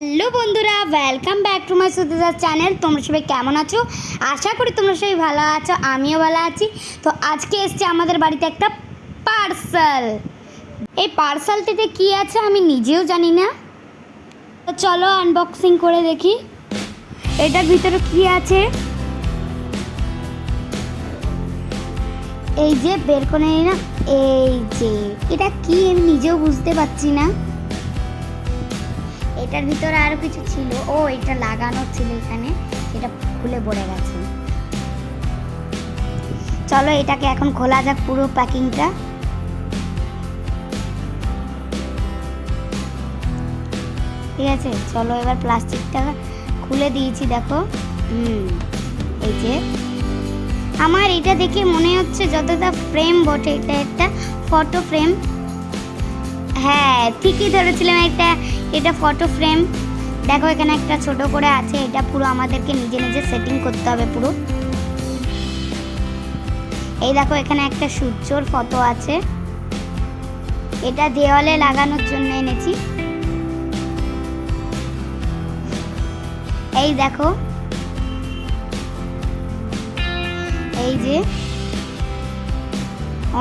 Hello বন্ধুরা welcome back to my Sudidar channel তোমরা সবাই কেমন আছো? আশা করি তোমরা সবাই ভালো আছো, আমিও ভালো আছি। তো আজকে এসছে আমাদের বাড়িতে একটা পার্সেল এই পার্সেলটিতে কি আছে আমি নিজেও জানি না। তো চলো আনবক্সিং করে দেখি। এটার ভিতরে কি আছে? এই যে, বের করে না এই যে, এটা কি আমি নিজেও বুঝতে পারছি না। এটার ভিতরে আরও কিছু ছিল। ও, এটা লাগানো ছিল এখানে। সেটা খুলে পড়ে গেছে। চলো এটাকে এখন খোলা যাক পুরো প্যাকিংটা। ঠিক আছে? চলো এবার প্লাস্টিকটা খুলে দিয়েছি, দেখো। হুম, এই যে। আমার এটা দেখে মনে হচ্ছে যতটা ফ্রেম বটে, এটা একটা ফটো ফ্রেম হ্যাঁ ঠিকই ধরেছিলাম একটা, এটা ফটো ফ্রেম দেখো, এখানে একটা ছোট করে আছে, এটা পুরো আমাদেরকে নিজে নিজে সেটিং করতে হবে পুরো। এই দেখো, এখানে একটা সূর্যর ফটো আছে। এটা দেওয়ালে লাগানোর জন্য এনেছি। এই দেখো। এই যে,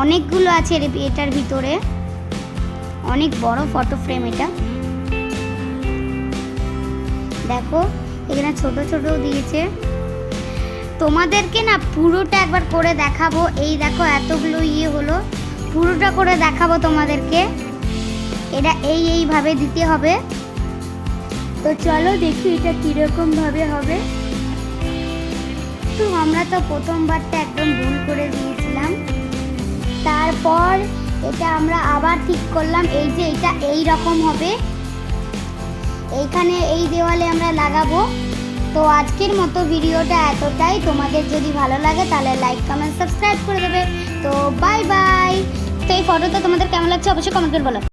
অনেকগুলো আছে এটার ভিতরে। অনেক বড় ফটো ফ্রেম এটা। দেখো, এখানে ছোট ছোট দিয়েছে। তোমাদেরকে না পুরোটা একবার করে দেখাবো। এই দেখো, এতগুলো ইয়ে হলো। পুরোটা করে দেখাবো তোমাদেরকে। এটা এই এইভাবে দিতে হবে। তো চলো দেখি এটা কীরকম ভাবে হবে। তো আমরা তো প্রথমবারটা একদম ভুল করে দিয়েছিলাম। তারপর এটা আমরা আবার ঠিক করলাম, এই যে এটা এই রকম হবে। এইখানে এই দেওয়ালে আমরা লাগাবো। তো আজকের মতো ভিডিওটা এতটাই। তোমাদের যদি ভালো লাগে তাহলে লাইক কমেন্ট সাবস্ক্রাইব করে দেবে। তো বাই বাই তো এই ফটোটা তোমাদের কেমন লাগছে অবশ্যই কমেন্ট করে বলো।